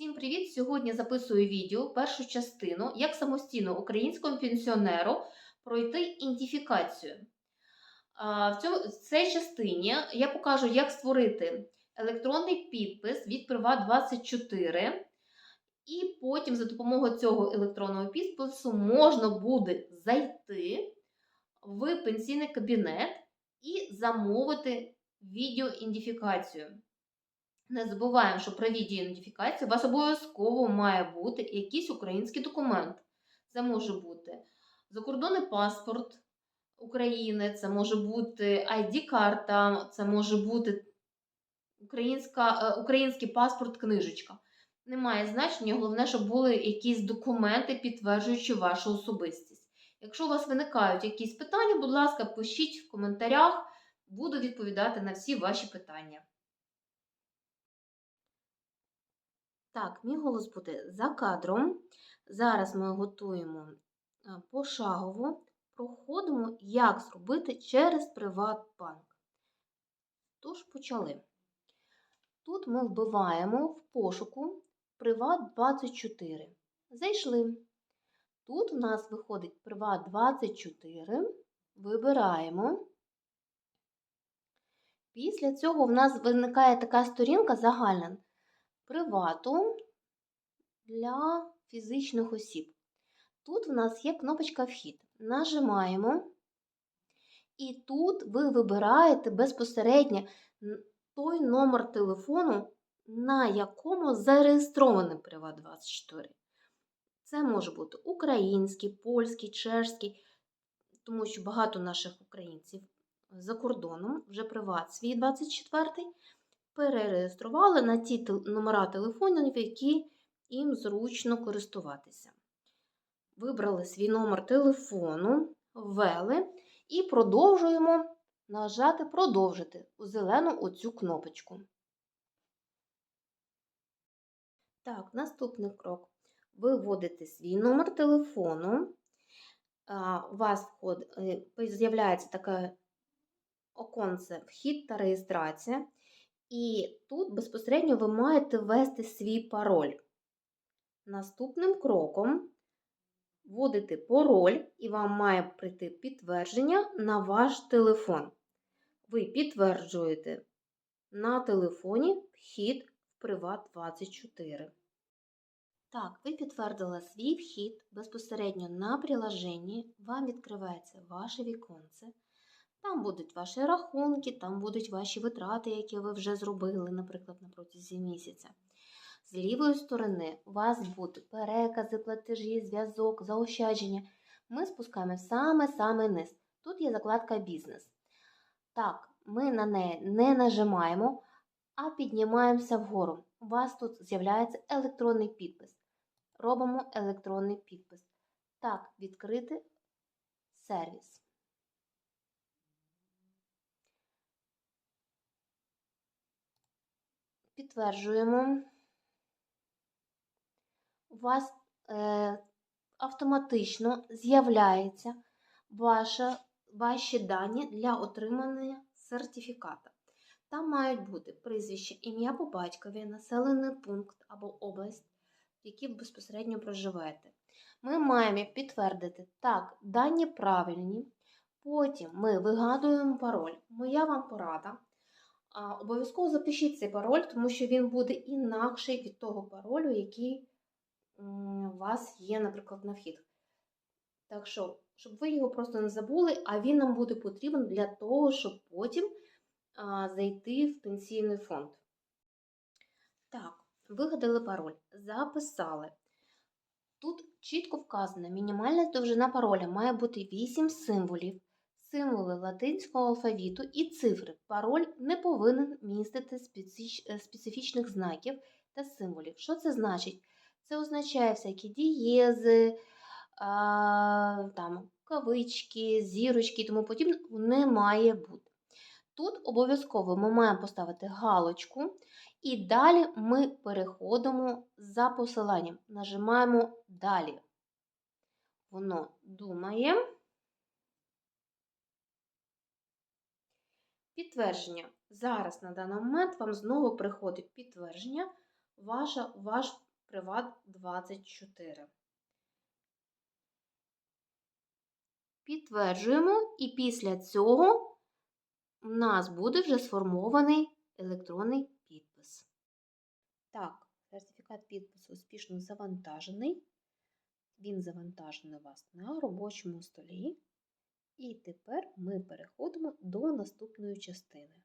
Всім привіт! Сьогодні записую відео, першу частину, як самостійно українському пенсіонеру пройти ідентифікацію. В, цій частині я покажу, як створити електронний підпис від Privat24. І потім за допомогою цього електронного підпису можна буде зайти в пенсійний кабінет і замовити відеоідентифікацію. Не забуваємо, що при відеоідентифікації у вас обов'язково має бути якийсь український документ. Це може бути закордонний паспорт України, це може бути ID-карта, це може бути українська, е, український паспорт, книжечка. Немає значення, головне, щоб були якісь документи, підтверджуючи вашу особистість. Якщо у вас виникають якісь питання, будь ласка, пишіть в коментарях, буду відповідати на всі ваші питання. Так, мій голос буде за кадром. Зараз ми готуємо е, пошагово, проходимо, як зробити через Приватбанк. Тож, почали. Тут ми вбиваємо в пошуку Приват24. Зайшли. Тут у нас виходить Приват24. Вибираємо. Після цього в нас виникає така сторінка загальна привату для фізичних осіб. Тут в нас є кнопочка Вхід. Нажимаємо. І тут ви вибираєте безпосередньо той номер телефону, на якому зареєстрований Приват24. Це може бути український, польський, чешський, тому що багато наших українців за кордоном вже приват свій 24 перереєстрували на ті номера телефонів, які їм зручно користуватися. Вибрали свій номер телефону, ввели і продовжуємо нажати Продовжити у зелену оцю кнопочку. Так, наступний крок. Ви вводите свій номер телефону. У вас з'являється таке оконце Вхід та реєстрація. І тут безпосередньо ви маєте ввести свій пароль. Наступним кроком вводите пароль, і вам має прийти підтвердження на ваш телефон. Ви підтверджуєте на телефоні вхід в Приват24. Так, ви підтвердили свій вхід безпосередньо на приложенні, вам відкривається ваше віконце. Там будуть ваші рахунки, там будуть ваші витрати, які ви вже зробили, наприклад, на протязі місяця. З лівої сторони у вас будуть перекази, платежі, зв'язок, заощадження. Ми спускаємо саме-саме низ. Тут є закладка бізнес. Так, ми на неї не нажимаємо, а піднімаємося вгору. У вас тут з'являється електронний підпис. Робимо електронний підпис. Так, відкрити сервіс. Підтверджуємо. У вас е, автоматично з'являється ваші дані для отримання сертифіката. Там мають бути прізвище, ім'я по батькові, населений пункт або область, в якій ви безпосередньо проживаєте. Ми маємо підтвердити, так, дані правильні. Потім ми вигадуємо пароль. Моя вам порада. Обов'язково запишіть цей пароль, тому що він буде інакший від того паролю, який у вас є, наприклад, на вхід. Так що, щоб ви його просто не забули, а він нам буде потрібен для того, щоб потім а, зайти в пенсійний фонд. Так, вигадали пароль, записали. Тут чітко вказано, мінімальна довжина пароля має бути 8 символів символи латинського алфавіту і цифри. Пароль не повинен містити специфічних знаків та символів. Що це значить? Це означає всякі дієзи, там, кавички, зірочки і тому подібне не має бути. Тут обов'язково ми маємо поставити галочку, і далі ми переходимо за посиланням, нажимаємо Далі. Воно думає. Підтвердження. Зараз на даний момент вам знову приходить підтвердження. Ваша, ваш Приват 24. Підтверджуємо, і після цього у нас буде вже сформований електронний підпис. Так, сертифікат підпису успішно завантажений. Він завантажений у вас на робочому столі. І тепер ми переходимо до наступної частини.